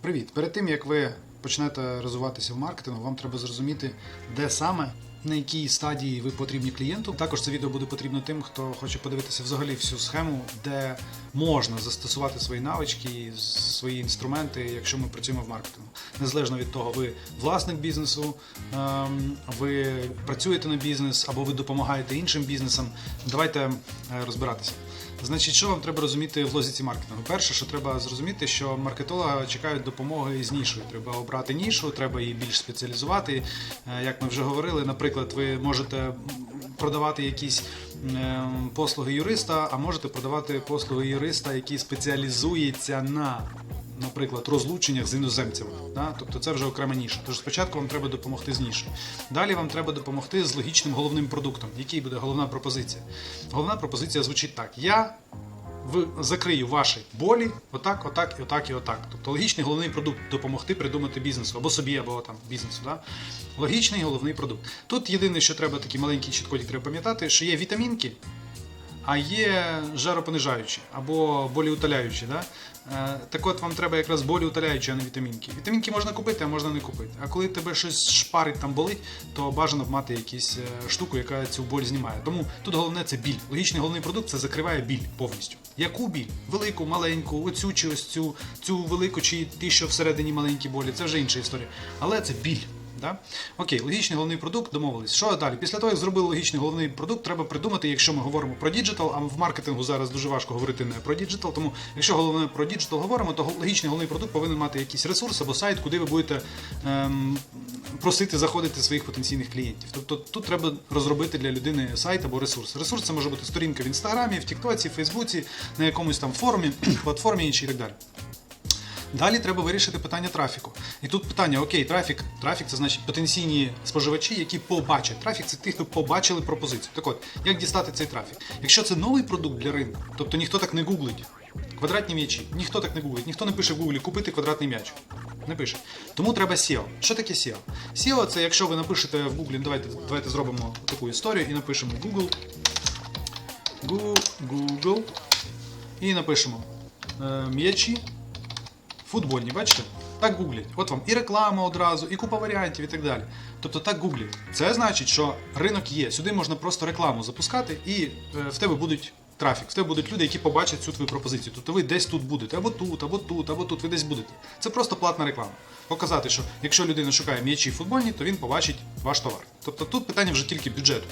Привіт! Перед тим як ви почнете розвиватися в маркетингу, вам треба зрозуміти, де саме, на якій стадії ви потрібні клієнту. Також це відео буде потрібно тим, хто хоче подивитися взагалі всю схему, де можна застосувати свої навички, свої інструменти, якщо ми працюємо в маркетингу. Незалежно від того, ви власник бізнесу, ем, ви працюєте на бізнес або ви допомагаєте іншим бізнесам. Давайте е, розбиратися. Значить, що вам треба розуміти в лозіці маркетингу? Перше, що треба зрозуміти, що маркетолога чекають допомоги із нішою. Треба обрати нішу, треба її більш спеціалізувати. Е, Як ми вже говорили, наприклад, ви можете продавати якісь е, послуги юриста, а можете продавати послуги юриста, який спеціалізується на. Наприклад, розлученнях з іноземцями, да? тобто це вже окрема ніша. Тож спочатку вам треба допомогти з нішою. Далі вам треба допомогти з логічним головним продуктом. Який буде головна пропозиція? Головна пропозиція звучить так: я закрию ваші болі, отак, отак, і отак, і отак. Тобто логічний головний продукт допомогти придумати бізнесу або собі, або там бізнесу. Да? Логічний головний продукт. Тут єдине, що треба такий маленький чіткодік треба пам'ятати, що є вітамінки, а є жаропонижаючі або боліутоляючі. Да? Е, Так от вам треба якраз боліутоляючі, а не вітамінки. Вітамінки можна купити, а можна не купити. А коли тебе щось шпарить там болить, то бажано б мати якусь е, штуку, яка цю боль знімає. Тому тут головне це біль. Логічний головний продукт це закриває біль повністю. Яку біль? Велику, маленьку, оцю чи ось цю, цю велику чи ті, що всередині маленькі болі, це вже інша історія. Але це біль. Да? Окей, логічний головний продукт, домовились. Що далі? Після того, як зробили логічний головний продукт, треба придумати, якщо ми говоримо про діджитал, а в маркетингу зараз дуже важко говорити не про діджитал, тому якщо головне про діджитал говоримо, то логічний головний продукт повинен мати якийсь ресурс або сайт, куди ви будете ем, просити заходити своїх потенційних клієнтів. Тобто тут треба розробити для людини сайт або ресурс. Ресурс це може бути сторінка в інстаграмі, в Тіктоці, в Фейсбуці, на якомусь там форумі, платформі іншій і так далі. Далі треба вирішити питання трафіку. І тут питання: окей, трафік. Трафік це значить потенційні споживачі, які побачать. Трафік це ті, хто побачили пропозицію. Так от, як дістати цей трафік? Якщо це новий продукт для ринку, тобто ніхто так не гуглить. Квадратні м'ячі, ніхто так не гуглить, ніхто не пише в Гуглі купити квадратний м'яч. Не пише. Тому треба SEO. Що таке SEO? SEO це якщо ви напишете в Google, давайте, давайте зробимо таку історію і напишемо Google. Google. І напишемо е, м'ячі футбольні, бачите? Так гуглять. От вам і реклама одразу, і купа варіантів, і так далі. Тобто так гуглять. Це значить, що ринок є. Сюди можна просто рекламу запускати, і е, в тебе будуть трафік, в тебе будуть люди, які побачать цю твою пропозицію. Тобто ви десь тут будете, або тут, або тут, або тут, ви десь будете. Це просто платна реклама. Показати, що якщо людина шукає м'ячі футбольні, то він побачить ваш товар. Тобто тут питання вже тільки бюджету.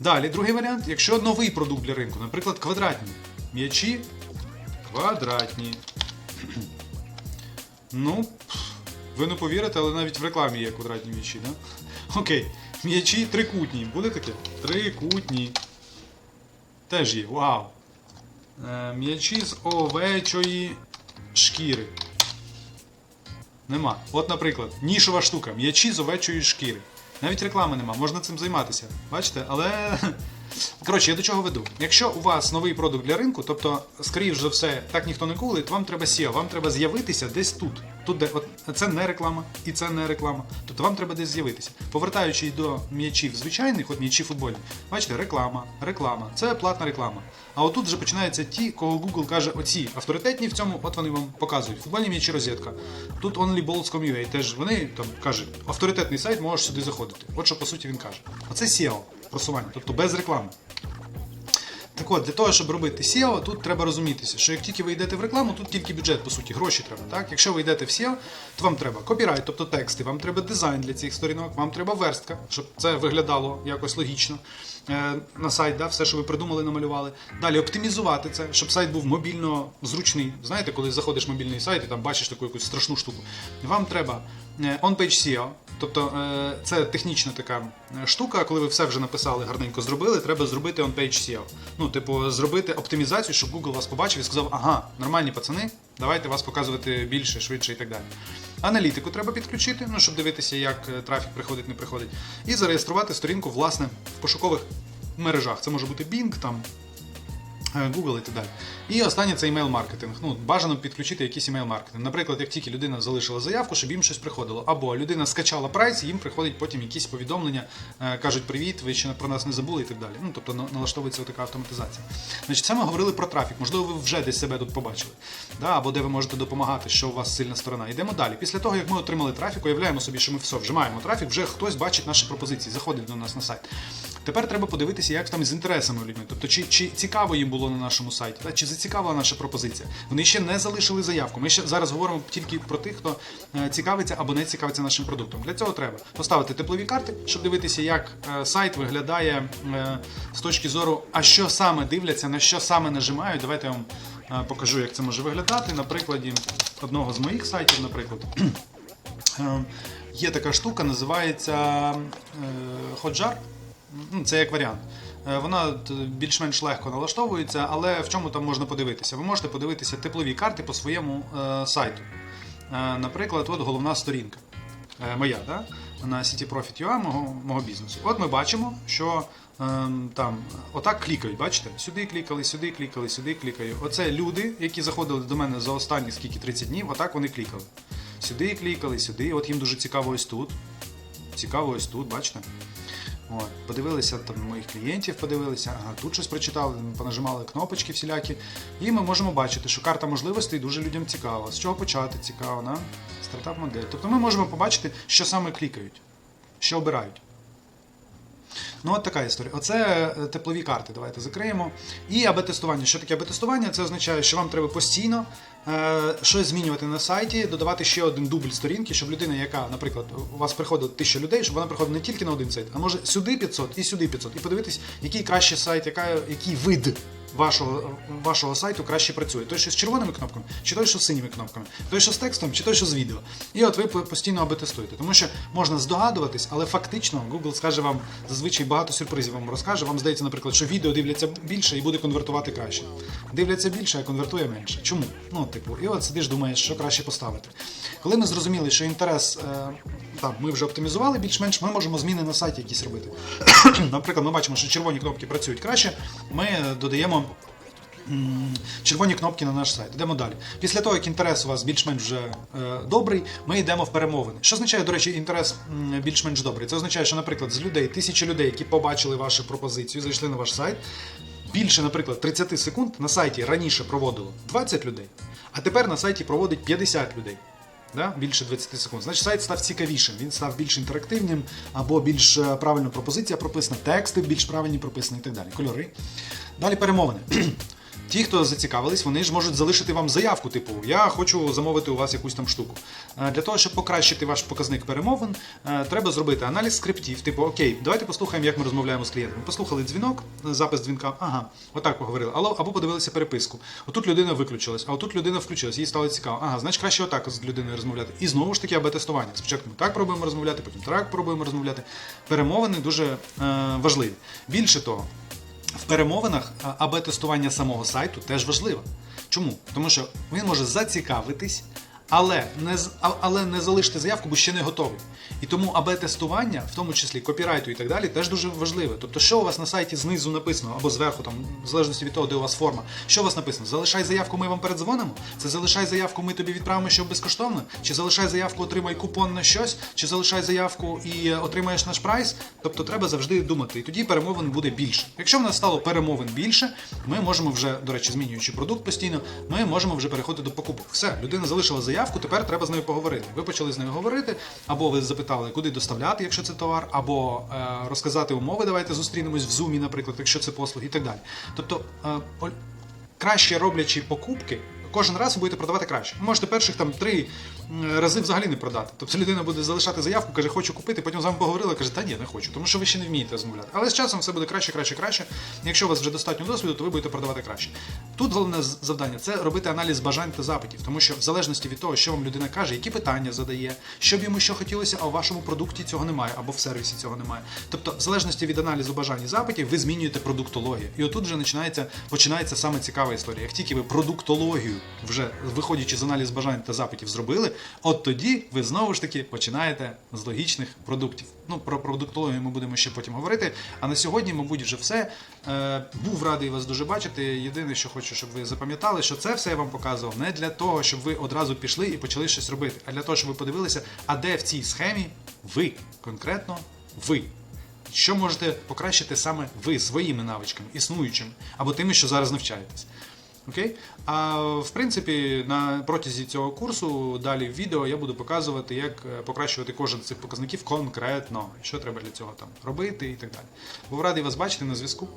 Далі, другий варіант, якщо новий продукт для ринку, наприклад, квадратні м'ячі квадратні. Ну, ви не повірите, але навіть в рекламі є квадратні м'ячі, да? Окей. М'ячі трикутні. Буде таке? Трикутні. Теж є. Вау. Е, м'ячі з овечої шкіри. Нема. От, наприклад, нішова штука. М'ячі з овечої шкіри. Навіть реклами нема, можна цим займатися. Бачите? Але. Коротше, я до чого веду. Якщо у вас новий продукт для ринку, тобто, скоріш за все, так ніхто не кулить, вам треба SEO, вам треба з'явитися десь тут. Тут де от це не реклама, і це не реклама. Тобто вам треба десь з'явитися. Повертаючись до м'ячів звичайних, от м'ячі футбольні, бачите, реклама, реклама, це платна реклама. А отут вже починаються ті, кого Google каже, оці авторитетні в цьому, от вони вам показують. Футбольні м'ячі розетка. Тут OnlyBalls.com.ua теж вони там кажуть, авторитетний сайт, можеш сюди заходити. От що по суті він каже. Оце SEO просування, тобто без реклами. Так от, для того, щоб робити SEO, тут треба розумітися, що як тільки ви йдете в рекламу, тут тільки бюджет, по суті, гроші треба. Так? Якщо ви йдете в SEO, то вам треба копірайт, тобто тексти, вам треба дизайн для цих сторінок, вам треба верстка, щоб це виглядало якось логічно е, на сайт, да? все, що ви придумали, намалювали. Далі оптимізувати це, щоб сайт був мобільно зручний. Знаєте, коли заходиш в мобільний сайт і там бачиш таку якусь страшну штуку. Вам треба е, on-page SEO, тобто е, це технічна така е, штука, коли ви все вже написали, гарненько зробили, треба зробити on-page SEO. Ну, типу, зробити оптимізацію, щоб Google вас побачив і сказав, ага, нормальні пацани, давайте вас показувати більше, швидше і так далі. Аналітику треба підключити, ну, щоб дивитися, як е, трафік приходить, не приходить. І зареєструвати сторінку, власне, в пошукових мережах. Це може бути Bing, там, Google і так далі. І останнє це email-маркетинг. Ну, бажано підключити якийсь email-маркетинг. Наприклад, як тільки людина залишила заявку, щоб їм щось приходило. Або людина скачала прайс, їм приходить потім якісь повідомлення, е, кажуть привіт, ви ще про нас не забули і так далі. Ну, тобто налаштовується така автоматизація. Значить, це ми говорили про трафік. Можливо, ви вже десь себе тут побачили. Да? Або де ви можете допомагати, що у вас сильна сторона. Йдемо далі. Після того, як ми отримали трафік, уявляємо собі, що ми все вже маємо трафік, вже хтось бачить наші пропозиції, заходить до нас на сайт. Тепер треба подивитися, як там з інтересами людьми. Тобто, чи, чи цікаво їм було на нашому сайті, та, чи зацікавила наша пропозиція. Вони ще не залишили заявку. Ми ще зараз говоримо тільки про тих, хто е, цікавиться або не цікавиться нашим продуктом. Для цього треба поставити теплові карти, щоб дивитися, як е, сайт виглядає е, з точки зору, а що саме дивляться, на що саме нажимають. Давайте я вам покажу, як це може виглядати. На прикладі одного з моїх сайтів, наприклад. Є така штука, називається Hotjar. Ну, Це як варіант. Е, Вона більш-менш легко налаштовується, але в чому там можна подивитися? Ви можете подивитися теплові карти по своєму е, сайту. Е, наприклад, от головна сторінка. Моя, да? на CityProfit.ua мого, мого бізнесу. От ми бачимо, що ем, там отак клікають, бачите? Сюди клікали, сюди клікали, сюди клікають. Оце люди, які заходили до мене за останні скільки 30 днів, отак вони клікали. Сюди клікали, сюди. От їм дуже цікаво ось тут. Цікаво ось тут, бачите? От, подивилися там моїх клієнтів, подивилися, ага, тут щось прочитали, понажимали кнопочки всілякі. І ми можемо бачити, що карта можливостей дуже людям цікава. З чого почати цікаво, на стартап модель. Тобто ми можемо побачити, що саме клікають, що обирають. Ну, от така історія. Оце е, теплові карти. Давайте закриємо. І АБ-тестування. Що таке АБ-тестування? Це означає, що вам треба постійно е, щось змінювати на сайті, додавати ще один дубль сторінки, щоб людина, яка, наприклад, у вас приходить тисяча людей, щоб вона приходила не тільки на один сайт, а може сюди 500 і сюди 500. І подивитись, який кращий сайт, яка, який вид вашого, вашого сайту краще працює. Той, що з червоними кнопками, чи той, що з синіми кнопками, той, що з текстом, чи той, що з відео. І от ви постійно аби тестуєте. Тому що можна здогадуватись, але фактично Google скаже вам зазвичай багато сюрпризів вам розкаже. Вам здається, наприклад, що відео дивляться більше і буде конвертувати краще. Дивляться більше, а конвертує менше. Чому? Ну, типу, і от сидиш, думаєш, що краще поставити. Коли ми зрозуміли, що інтерес е, там ми вже оптимізували більш-менш, ми можемо зміни на сайті якісь робити. Наприклад, ми бачимо, що червоні кнопки працюють краще. Ми додаємо червоні кнопки на наш сайт. Йдемо далі. Після того, як інтерес у вас більш-менш вже е, добрий, ми йдемо в перемовини. Що означає, до речі, інтерес більш-менш добрий? Це означає, що, наприклад, з людей, тисячі людей, які побачили вашу пропозицію, зайшли на ваш сайт. Більше, наприклад, 30 секунд на сайті раніше проводило 20 людей, а тепер на сайті проводить 50 людей. Да? Більше 20 секунд. Значить, сайт став цікавішим, він став більш інтерактивним, або більш е, правильно пропозиція прописана, тексти більш правильні прописані і так далі. Кольори. Далі перемовини. Ті, хто зацікавились, вони ж можуть залишити вам заявку, типу, я хочу замовити у вас якусь там штуку. Е, Для того, щоб покращити ваш показник перемовин, е, треба зробити аналіз скриптів. Типу, окей, давайте послухаємо, як ми розмовляємо з клієнтом. Послухали дзвінок, е, запис дзвінка, ага, отак поговорили. Або, подивилися переписку. Отут людина виключилась, а отут людина включилась, їй стало цікаво. Ага, значить краще отак з людиною розмовляти. І знову ж таки АБ-тестування. Спочатку ми так пробуємо розмовляти, потім так пробуємо розмовляти. Перемовини дуже е, важливі. Більше того, в перемовинах а, АБ-тестування самого сайту теж важливо. Чому? Тому що він може зацікавитись, але не, але не залишити заявку, бо ще не готовий. І тому АБ-тестування, в тому числі копірайту і так далі, теж дуже важливе. Тобто, що у вас на сайті знизу написано, або зверху, там, в залежності від того, де у вас форма, що у вас написано? Залишай заявку, ми вам передзвонимо? Це залишай заявку, ми тобі відправимо, що безкоштовно? Чи залишай заявку, отримай купон на щось, чи залишай заявку і е, отримаєш наш прайс? Тобто треба завжди думати. І тоді перемовин буде більше. Якщо в нас стало перемовин більше, ми можемо вже, до речі, змінюючи продукт постійно, ми можемо вже переходити до покупок. Все, людина залишила заявку, тепер треба з нею поговорити. Ви почали з нею говорити, або ви запитали, куди доставляти, якщо це товар, або е, розказати умови. Давайте зустрінемось в зумі, наприклад, якщо це послуги, і так далі. Тобто, е, краще роблячи покупки. Кожен раз ви будете продавати краще. Можете перших там три рази взагалі не продати. Тобто людина буде залишати заявку, каже, хочу купити, потім з вами поговорила, каже, та ні, не хочу, тому що ви ще не вмієте розмовляти. Але з часом все буде краще, краще, краще. Якщо у вас вже достатньо досвіду, то ви будете продавати краще. Тут головне завдання це робити аналіз бажань та запитів, тому що в залежності від того, що вам людина каже, які питання задає, що б йому що хотілося, а у вашому продукті цього немає, або в сервісі цього немає. Тобто, в залежності від аналізу бажань і запитів, ви змінюєте продуктологію. І отут вже починається, починається саме цікава історія. Як тільки ви продуктологію, вже виходячи з аналізу бажань та запитів, зробили, от тоді ви знову ж таки починаєте з логічних продуктів. Ну, про продуктологію ми будемо ще потім говорити. А на сьогодні, мабуть, вже все. Е, був радий вас дуже бачити. Єдине, що хочу, щоб ви запам'ятали, що це все я вам показував не для того, щоб ви одразу пішли і почали щось робити, а для того, щоб ви подивилися, а де в цій схемі ви, конкретно ви. Що можете покращити саме ви своїми навичками, існуючими, або тими, що зараз навчаєтесь. Окей? А в принципі, на протязі цього курсу далі в відео я буду показувати, як е, покращувати кожен з цих показників конкретно, що треба для цього там робити і так далі. Був радий вас бачити на зв'язку.